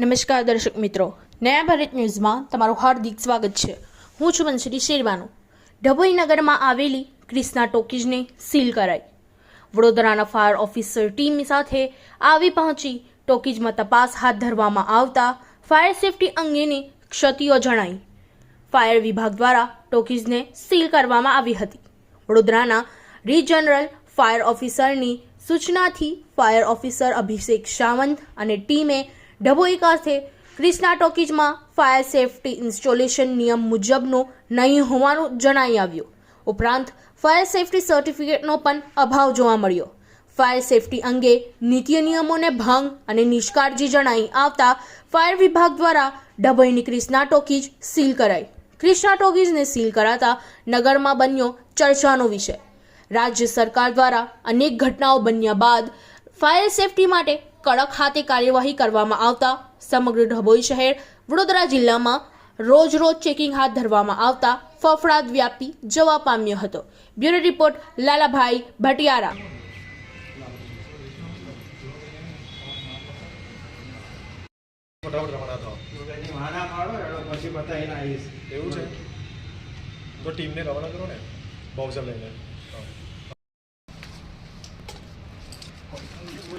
નમસ્કાર દર્શક મિત્રો. નયા ભારત ન્યૂઝમાં તમારું હાર્દિક સ્વાગત છે. હું છું મંસરી શેરવાનો. ડભોઈ નગરમાં આવેલી ક્રિષ્ના ટોકીઝને સીલ કરાઈ. વડોદરાના ફાયર ઓફિસર ટીમ સાથે આવી પહોંચી ટોકીઝમાં તપાસ હાથ ધરવામાં આવતા ફાયર સેફટી અંગેની ક્ષતિઓ જણાઈ. ફાયર વિભાગ દ્વારા ટોકીઝને સીલ કરવામાં આવી હતી. વડોદરાના રીજનરલ ફાયર ઓફિસરની સૂચનાથી ફાયર ઓફિસર અભિષેક સાવંત અને ટીમે ડભોઈ ખાતે ક્રિષ્ના ટોકીજમાં ફાયર સેફટી ઇન્સ્ટોલેશન નિયમ મુજબનો નહીં હોવાનું જણાઈ આવ્યું. ઉપરાંત, ફાયર સેફટી સર્ટિફિકેટનો પણ અભાવ જોવા મળ્યો. ફાયર સેફટી અંગે નીતિ નિયમોને ભંગ અને નિષ્કાળજી જણાઈ આવતા ફાયર વિભાગ દ્વારા ડભોઈની ક્રિષ્ના ટોકીજ સીલ કરાઈ. ક્રિષ્ના ટોકીઝને સીલ કરાતા નગરમાં બન્યો ચર્ચાનો વિષય. રાજ્ય સરકાર દ્વારા અનેક ઘટનાઓ બન્યા બાદ ફાયર સેફટી માટે કડક હાથે કાર્યવાહી કરવામાં આવતા સમગ્ર ડભોઈ શહેર વડોદરા જિલ્લામાં રોજ રોજ ચેકિંગ હાથ ધરવામાં આવતા ફફડાટ વ્યાપી જવા પામ્યો હતો. Bureau report, Lalabhai Bhatiyara.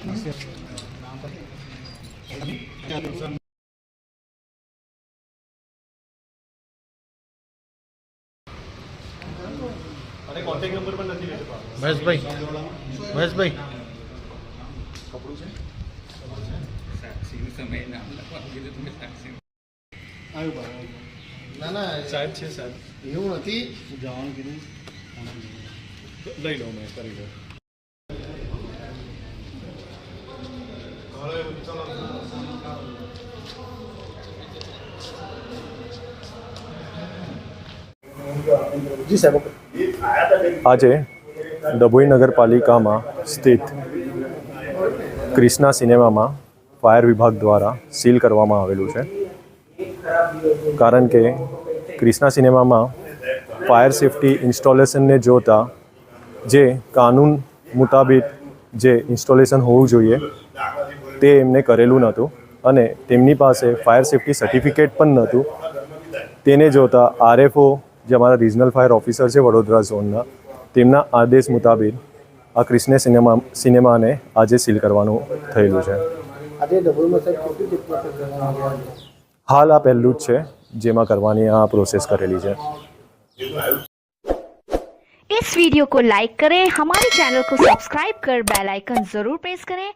હા. અને કોન્ટેક્ટ નંબર પણ નથી લેતો પાછો. મહેશભાઈ મહેશભાઈ છે સાક્ષીનું સમય નામ લખવાનું તમે આવ્યું બરાબર ના ના સાહેબ છે સાહેબ. એવું નથી. જવાનું કીધું. લઈ લઉં મેં કરી લઉં જી સાહેબ આજે ડભોઈ નગરપાલિકામાં સ્થિત ક્રિષ્ના સિનેમામાં ફાયર વિભાગ દ્વારા સીલ કરવામાં આવેલું છે. કારણ કે ક્રિષ્ના સિનેમામાં ફાયર સેફટી ઇન્સ્ટોલેશનને જોતા જે કાનૂન મુતાબિક જે ઇન્સ્ટોલેશન હોવું જોઈએ તે એમને કરેલું નહોતું અને તેમની પાસે ફાયર સેફટી સર્ટિફિકેટ પણ નહોતું તેને જોતા આરએફઓ જે અમારા રિજનલ ફાયર ઓફિસર છે વડોદરા ઝોનના તેમના આદેશ મુતાબિક આ ક્રિષ્ને સિનેમા સિનેમાને આજે સીલ કરવાનું થયેલું છે આજે ડબલમાં સાહેબ કેટલી જગ્યા પર કરવામાં આવ્યા છે? હાલ આ પહેલું જ છે જેમાં કરવાની આ પ્રોસેસ કરેલી છે इस वीडियो को लाइक करें हमारे चैनल को सब्सक्राइब कर बेल आइकन जरूर प्रेस करें